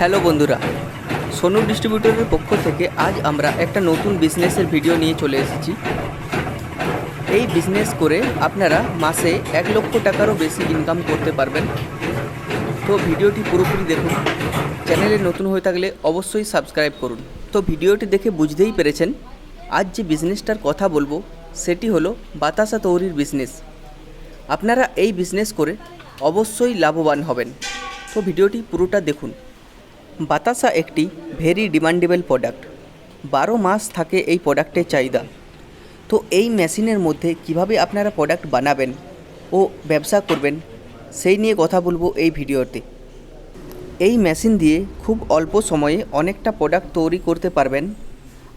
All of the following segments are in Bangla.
হ্যালো বন্ধুরা, সোনু ডিস্ট্রিবিউটরের পক্ষ থেকে আজ আমরা একটা নতুন বিজনেসের ভিডিও নিয়ে চলে এসেছি। এই বিজনেস করে আপনারা মাসে এক লক্ষ টাকারও বেশি ইনকাম করতে পারবেন। তো ভিডিওটি পুরোপুরি দেখুন। চ্যানেলে নতুন হয়ে থাকলে অবশ্যই সাবস্ক্রাইব করুন। তো ভিডিওটি দেখে বুঝতেই পেরেছেন, আজ যে বিজনেসটার কথা বলব, সেটি হলো বাতাসা তৈরির বিজনেস। আপনারা এই বিজনেস করে অবশ্যই লাভবান হবেন। তো ভিডিওটি পুরোটা দেখুন। বাতাসা একটি ভেরি ডিমান্ডেবল প্রোডাক্ট বারো মাস থাকে এই প্রোডাক্টের চাহিদা। তো এই মেশিনের মধ্যে কীভাবে আপনারা প্রোডাক্ট বানাবেন ও ব্যবসা করবেন, সেই নিয়ে কথা বলব এই ভিডিওতে। এই মেশিন দিয়ে খুব অল্প সময়ে অনেকটা প্রোডাক্ট তৈরি করতে পারবেন।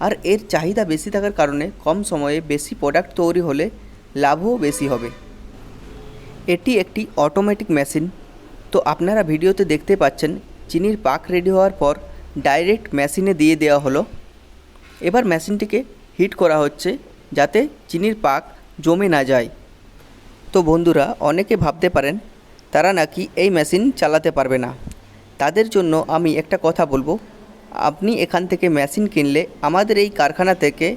আর এর চাহিদা বেশি থাকার কারণে কম সময়ে বেশি প্রোডাক্ট তৈরি হলে লাভও বেশি হবে। এটি একটি অটোমেটিক মেশিন তো আপনারা ভিডিওতে দেখতে পাচ্ছেন চিনির পাক রেডি হওয়ার পর ডাইরেক্ট মেশিনে দিয়ে দেওয়া হলো। এবার মেশিনটিকে হিট করা হচ্ছে যাতে চিনির পাক জমে না যায়। তো বন্ধুরা, অনেকে ভাবতে পারেন, তারা নাকি এই মেশিন চালাতে পারবে না। তাদের জন্য আমি একটা কথা বলব। আপনি এখান থেকে মেশিন কিনলে আমাদের এই কারখানা থেকে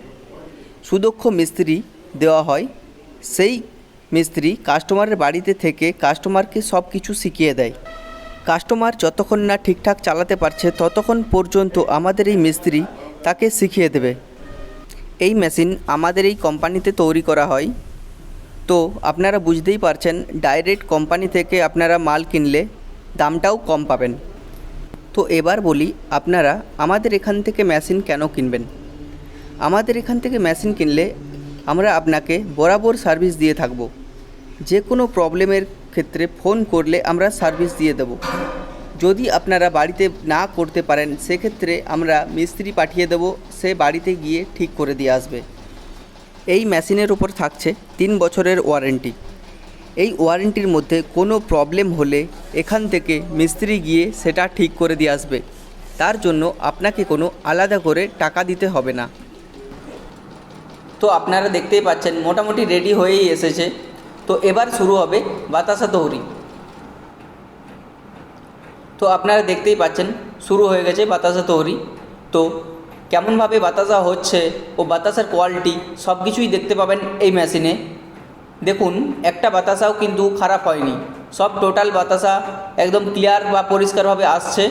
সুদক্ষ মিস্ত্রি দেওয়া হয়। সেই মিস্ত্রি কাস্টমারের বাড়িতে থেকে কাস্টমারকে সব কিছু শিখিয়ে দেয়। কাস্টমার যতক্ষণ না ঠিকঠাক চালাতে পারছে, ততক্ষণ পর্যন্ত আমাদের এই মিস্ত্রি তাকে শিখিয়ে দেবে। এই মেশিন আমাদের এই কোম্পানিতে তৈরি করা হয়। তো আপনারা বুঝতেই পারছেন ডাইরেক্ট কোম্পানি থেকে আপনারা মাল কিনলে দামটাও কম পাবেন। তো এবার বলি, আপনারা আমাদের এখান থেকে মেশিন কেন কিনবেন? আমাদের এখান থেকে মেশিন কিনলে আমরা আপনাকে বরাবর সার্ভিস দিয়ে থাকব। যে কোনো প্রবলেমের ক্ষেত্রে ফোন করলে আমরা সার্ভিস দিয়ে দেব। যদি আপনারা বাড়িতে না করতে পারেন, সেক্ষেত্রে আমরা মিস্ত্রি পাঠিয়ে দেব, সে বাড়িতে গিয়ে ঠিক করে দিয়ে আসবে। এই মেশিনের উপর থাকছে তিন বছরের ওয়ারেন্টি। এই ওয়ারেন্টির মধ্যে কোনো প্রবলেম হলে এখান থেকে মিস্ত্রি গিয়ে সেটা ঠিক করে দিয়ে আসবে। তার জন্য আপনাকে কোনো আলাদা করে টাকা দিতে হবে না। তো আপনারা দেখতেই পাচ্ছেন, মোটামুটি রেডি হয়েই এসেছে। তো এবার শুরু হবে বাতাসা তৈরি তো আপনারা দেখতেই পাচ্ছেন, শুরু হয়ে গেছে বাতাসা তৈরি তো কেমনভাবে বাতাসা হচ্ছে ও বাতাসার কোয়ালিটি সব কিছুই দেখতে পাবেন এই মেশিনে দেখুন, একটা বাতাসাও কিন্তু খারাপ হয়নি। সব টোটাল বাতাসা একদম ক্লিয়ার বা পরিষ্কারভাবে আসছে।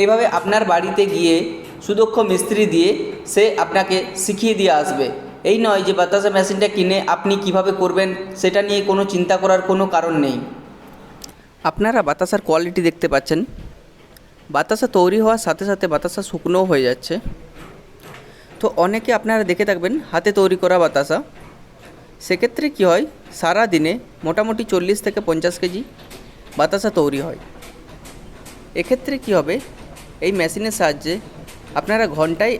এইভাবে আপনার বাড়িতে গিয়ে সুদক্ষ মিস্ত্রি দিয়ে সে আপনাকে শিখিয়ে দিয়ে আসবে। এই নয় যে বাতাসা মেশিনটা কিনে আপনি কীভাবে করবেন, সেটা নিয়ে কোনো চিন্তা করার কোনো কারণ নেই। আপনারা বাতাসার কোয়ালিটি দেখতে পাচ্ছেন। বাতাসা তৈরি হওয়ার সাথে সাথে বাতাসা শুকনোও হয়ে যাচ্ছে। তো অনেকে আপনারা দেখে থাকবেন, হাতে তৈরি করা বাতাসা। সেক্ষেত্রে কী হয়, সারা দিনে মোটামুটি চল্লিশ থেকে পঞ্চাশ কেজি বাতাসা তৈরি হয়। এক্ষেত্রে কী হবে, এই মেশিনের সাহায্যে আপনারা ঘন্টায়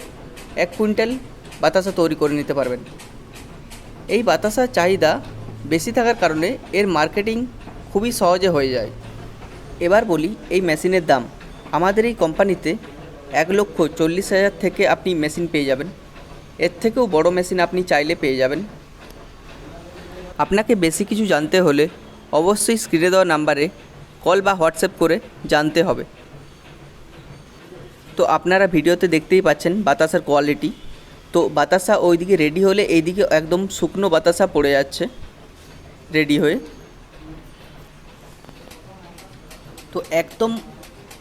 এক কুইন্টাল বাতাসা তৈরি করে নিতে পারবেন। এই বাতাসার চাহিদা বেশি থাকার কারণে এর মার্কেটিং খুবই সহজে হয়ে যায়। এবার বলি এই মেশিনের দাম। আমাদের এই কোম্পানিতে এক লক্ষ চল্লিশ হাজার থেকে আপনি মেশিন পেয়ে যাবেন। এর থেকেও বড় মেশিন আপনি চাইলে পেয়ে যাবেন। আপনাকে বেশি কিছু জানতে হলে অবশ্যই স্ক্রিনে দেওয়া নাম্বারে কল বা হোয়াটসঅ্যাপ করে জানতে হবে। তো আপনারা ভিডিওতে দেখতেই পাচ্ছেন বাতাসার কোয়ালিটি তো বাতাসা ওইদিকে রেডি হলে এইদিকে একদম শুকনো বাতাসা পড়ে যাচ্ছে রেডি হয়ে। তো একদম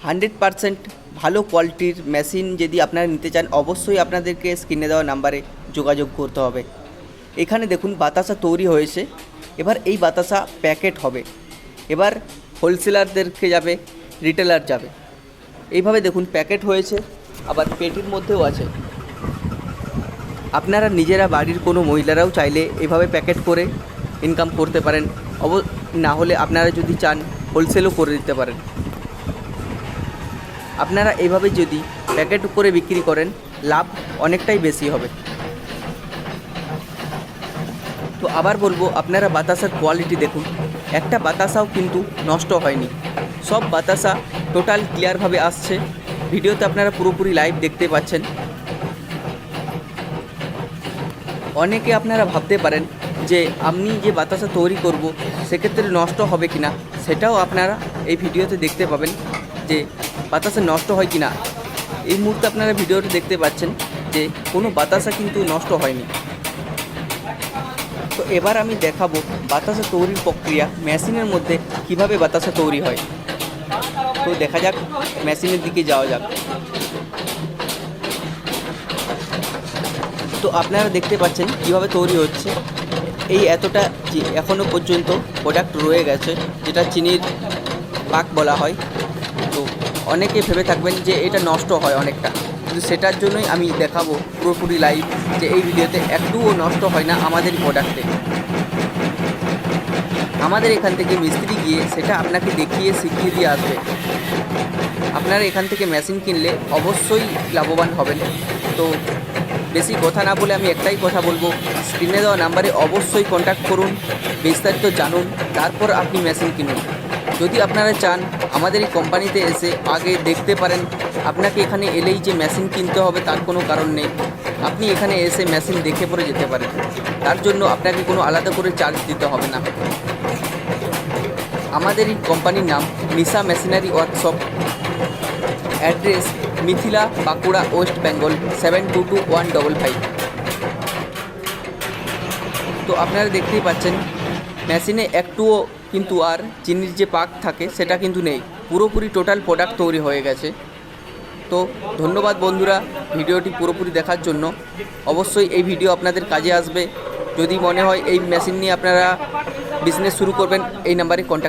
হান্ড্রেড পারসেন্ট ভালো কোয়ালিটির মেশিন যদি আপনারা নিতে চান, অবশ্যই আপনাদেরকে স্ক্রিনে দেওয়া নাম্বারে যোগাযোগ করতে হবে। এখানে দেখুন বাতাসা তৈরি হয়েছে, এবার এই বাতাসা প্যাকেট হবে। এবার হোলসেলারদেরকে যাবে রিটেলার যাবে। এইভাবে দেখুন, প্যাকেট হয়েছে, আবার পেটির মধ্যেও আছে। আপনারা নিজেরা বাড়ির কোনো মহিলারাও চাইলে এভাবে প্যাকেট করে ইনকাম করতে পারেন। অব, না হলে আপনারা যদি চান হোলসেলও করে দিতে পারেন। আপনারা এভাবে যদি প্যাকেট করে বিক্রি করেন, লাভ অনেকটাই বেশি হবে। তো আবার বলব, আপনারা বাতাসার কোয়ালিটি দেখুন। একটা বাতাসাও কিন্তু নষ্ট হয়নি। সব বাতাসা টোটাল ক্লিয়ারভাবে আসছে। ভিডিওতে আপনারা পুরোপুরি লাইভ দেখতে পাচ্ছেন। অনেকে আপনারা ভাবতে পারেন যে, আমি যে বাতাসা তৈরি করব, সেক্ষেত্রে নষ্ট হবে কি না সেটাও আপনারা এই ভিডিওতে দেখতে পাবেন যে, বাতাসা নষ্ট হয় কি না এই মুহূর্তে আপনারা ভিডিওটি দেখতে পাচ্ছেন যে, কোনো বাতাসা কিন্তু নষ্ট হয়নি। তো এবার আমি দেখাবো বাতাসা তৈরির প্রক্রিয়া, মেশিনের মধ্যে কীভাবে বাতাসা তৈরি হয়। তো দেখা যাক, মেশিনের দিকে যাওয়া যাক। তো আপনারা দেখতে পাচ্ছেন কীভাবে তৈরি হচ্ছে। এই এতটা এখনও পর্যন্ত প্রোডাক্ট রয়ে গেছে, যেটা চিনির পাক বলা হয়। তো অনেকে ভেবে থাকবেন যে এটা নষ্ট হয় অনেকটা। কিন্তু সেটার জন্যই আমি দেখাবো পুরোপুরি লাইভ যে এই ভিডিওতে একটুও নষ্ট হয় না আমাদের প্রোডাক্টে আমাদের এখান থেকে মিস্ত্রি গিয়ে সেটা আপনাকে দেখিয়ে শিখিয়ে দিয়ে আসবে। আপনারা এখান থেকে মেশিন কিনলে অবশ্যই লাভবান হবেন। তো বেশি কথা না বলে আমি একটাই কথা বলব, স্ক্রিনে দেওয়া নাম্বারে অবশ্যই কন্ট্যাক্ট করুন, বিস্তারিত জানুন, তারপর আপনি মেশিন কিনুন। যদি আপনারা চান আমাদের এই কোম্পানিতে এসে আগে দেখতে পারেন, আপনাকে এখানে এলেই যে মেশিন কিনতে হবে তার কোনো কারণ নেই। আপনি এখানে এসে মেশিন দেখে পরে যেতে পারেন। তার জন্য আপনাকে কোনো আলাদা করে চার্জ দিতে হবে না। আমাদের এই কোম্পানির নাম Nisha machinery workshop. Address Mithila Bankura West Bengal seven two two one double five. তো আপনারা দেখতেই পাচ্ছেন, মেশিনে একটুও কিন্তু আর চিনির যে পাক থাকে সেটা কিন্তু নেই। পুরোপুরি টোটাল প্রোডাক্ট তৈরি হয়ে গেছে। তো ধন্যবাদ বন্ধুরা ভিডিওটি পুরোপুরি দেখার জন্য। অবশ্যই এই ভিডিও আপনাদের কাজে আসবে। যদি মনে হয় এই মেশিন নিয়ে আপনারা বিজনেস শুরু করবেন, এই নাম্বারে কন্ট্যাক্ট